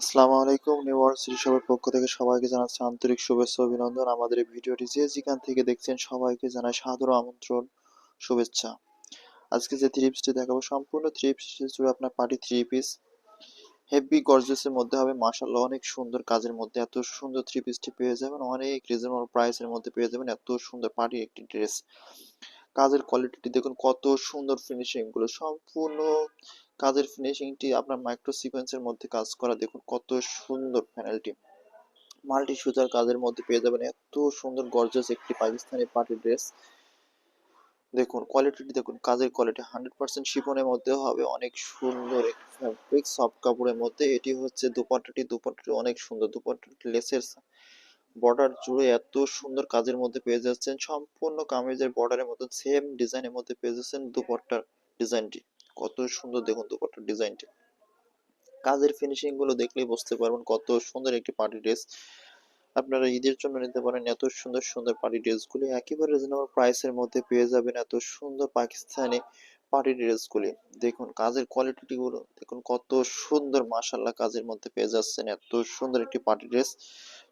আসসালামু আলাইকুম, new world city শপের পক্ষ থেকে সবাইকে জানাচ্ছি আন্তরিক শুভেচ্ছা অভিনন্দন। আমাদের এই ভিডিওটি যে যেখান থেকে দেখছেন, সবাইকে জানাই সাদর আমন্ত্রণ, শুভেচ্ছা। আজকে যে থ্রি পিসটি দেখাবো, সম্পূর্ণ থ্রি পিস জুড়ে আপনার পার্টি থ্রি পিস হেভি গর্জেসের মধ্যে হবে মাশাল্লাহ অনেক সুন্দর কাজের মধ্যে, এত সুন্দর থ্রি পিসটি পেয়ে যাবেন, অনেক রিজনেবল প্রাইসের মধ্যে পেয়ে যাবেন, এত সুন্দর পার্টি একটি ড্রেস কাজের কোয়ালিটিটি দেখুন, কত সুন্দর ফিনিশিংগুলো, সম্পূর্ণ কাজের ফিনিশিংটি আপনার মাইক্রো সিকোয়েন্সের মধ্যে কাজ করা। দেখুন কত সুন্দর প্যানেলটি মাল্টি সুতার কাজের মধ্যে পেয়ে যাবেন। এত সুন্দর গর্জাস একটি পাকিস্তানি পার্টি ড্রেস দেখুন কোয়ালিটিটি দেখুন, কাজের কোয়ালিটি হান্ড্রেড পার্সেন্ট শিফনের মধ্যে হবে। অনেক সুন্দর ফ্যাব্রিক সফট কাপড়ের মধ্যে। এটি হচ্ছে দুপাট্টাটি দুপাট্টাটি অনেক সুন্দর। দুপাট্টাটি লেসের বর্ডার জুড়ে এত সুন্দর কাজের মধ্যে পেয়ে যাচ্ছেন। সম্পূর্ণ কামিজের বর্ডারের মতো সেম ডিজাইনের মধ্যে পেয়ে যাচ্ছেন দুপাট্টার ডিজাইনটি কত সুন্দর দেখুন দুপাট্টার ডিজাইনটি। কাজের ফিনিশিংগুলো দেখলেই বুঝতে পারবেন কত সুন্দর একটি পার্টি ড্রেস আপনারা ঈদের জন্য নিতে পারেন, এত সুন্দর সুন্দর পার্টি ড্রেস ড্রেসগুলি একেবারে রিজনেবল প্রাইসের মধ্যে পেয়ে যাবেন এত সুন্দর পাকিস্তানি পার্টি ড্রেসগুলি দেখুন কাজের কোয়ালিটি গুলো দেখুন কত সুন্দর মাশাল্লাহ কাজের মধ্যে পেয়ে যাচ্ছেন এত সুন্দর একটি পার্টি ড্রেস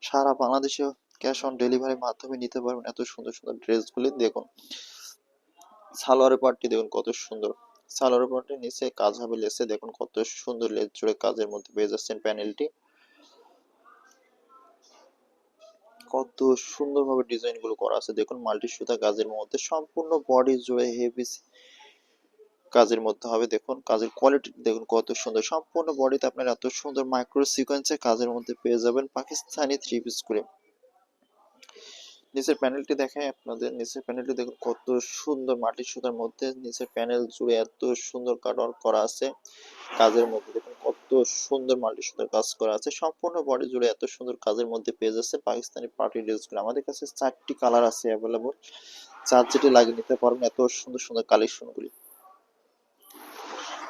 সারা বাংলাদেশে ক্যাশ অন ডেলিভারির মাধ্যমে নিতে পারবেন এত সুন্দর সুন্দর ড্রেস ড্রেসগুলি দেখুন, সালোয়ারের পার্টটি দেখুন কত সুন্দর। সালোয়ারের পার্টের নিচে কাজ হবে লেসে। দেখুন কত সুন্দর লেস জুড়ে কাজের মধ্যে পেয়ে যাচ্ছেন প্যানেলটি। কত সুন্দরভাবে ডিজাইনগুলো করা আছে। দেখুন মাল্টি সুতা কাজের মধ্যে সম্পূর্ণ বডি জুড়ে হেভি কাজের মধ্যে হবে। দেখুন কাজের কোয়ালিটি দেখুন কত সুন্দর। সম্পূর্ণ বডিতে আপনার এত সুন্দর মাইক্রো সিকোয়েন্সের কাজের মধ্যে পেয়ে যাবেন পাকিস্তানি থ্রি পিস করে। নিচের প্যানেলটি দেখায় আপনাদের। নিচের প্যানেলটি দেখুন, কত সুন্দর মাটি সুতার মধ্যে নিচের প্যানেল জুড়ে এত সুন্দর কাট করা আছে। কাজের মধ্যে দেখুন, কত সুন্দর মাল্টি সুতার কাজ করা আছে। সম্পূর্ণ বডি জুড়ে এত সুন্দর কাজের মধ্যে পেয়ে যাচ্ছে পাকিস্তানি পার্টি ড্রেসগুলো আমাদের কাছে চারটি কালার আছে অ্যাভেলেবল চার যেটি লাগিয়ে নিতে পারবেন, এত সুন্দর সুন্দর কালেকশনগুলি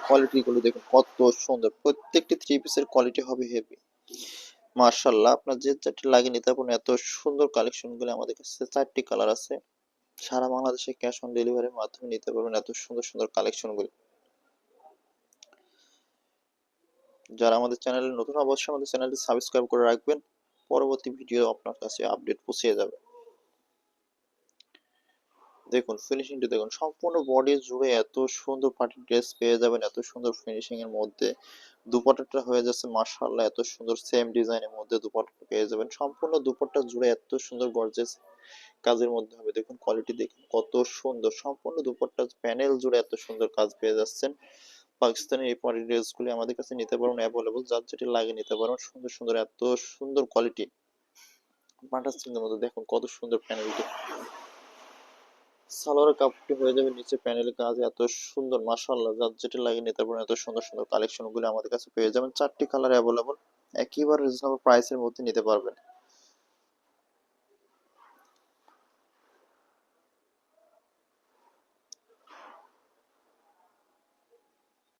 কোয়ালিটি গুলো দেখুন, কত সুন্দর। প্রত্যেকটি থ্রি পিসের কোয়ালিটি হবে হেভি মার্শাল্লাহ আপনার যে চারটি লাগিয়ে নিতে পারবেন, এত সুন্দর কালেকশনগুলো আমাদের কাছে চারটি কালার আছে। সারা বাংলাদেশে ক্যাশ অন ডেলিভারির মাধ্যমে নিতে পারবেন এত সুন্দর সুন্দর কালেকশনগুলো। যারা আমাদের চ্যানেলে নতুন, অবশ্যই আমাদের চ্যানেলটি সাবস্ক্রাইব করে রাখবেন। পরবর্তী ভিডিও আপনার কাছে আপডেট পৌঁছে যাবে। দেখুন ফিনিশিংটা দেখুন, সম্পূর্ণ বডি জুড়ে এত সুন্দর পার্টি ড্রেস পেয়ে যাবেন, এত সুন্দর ফিনিশিং এর মধ্যে। দুপাট্টাটা হয়ে যাচ্ছে, মাশাআল্লাহ, এত সুন্দর সেম ডিজাইনের মধ্যে দুপাট্টা পেয়ে যাবেন। সম্পূর্ণ দুপাট্টা জুড়ে এত সুন্দর গর্জেস কাজের মধ্যে হবে। দেখুন কোয়ালিটি দেখুন, কত সুন্দর। সম্পূর্ণ দুপাট্টা প্যানেল জুড়ে এত সুন্দর কাজ পেয়ে যাচ্ছেন। পাকিস্তানি এই পার্টি ড্রেসগুলি আমাদের কাছে নিতে পারুন অ্যাভেলেবল যার যেটি লাগে নিতে পারুন। সুন্দর সুন্দর, এত সুন্দর কোয়ালিটি বাটার সিংহের মধ্যে দেখুন, কত সুন্দর প্যানেলটি সালোয়ারের কাপড়টি হয়ে যাবে নিচে প্যানেল কাজ। এত সুন্দর, মাশাআল্লাহ যার যেটা লাগে নিতে পারেন এত সুন্দর সুন্দর কালেকশনগুলো আমাদের কাছে পেয়ে যাবেন। চারটি কালার অ্যাভেলেবল একেবারে রিজনেবল প্রাইসের মধ্যে নিতে পারবেন।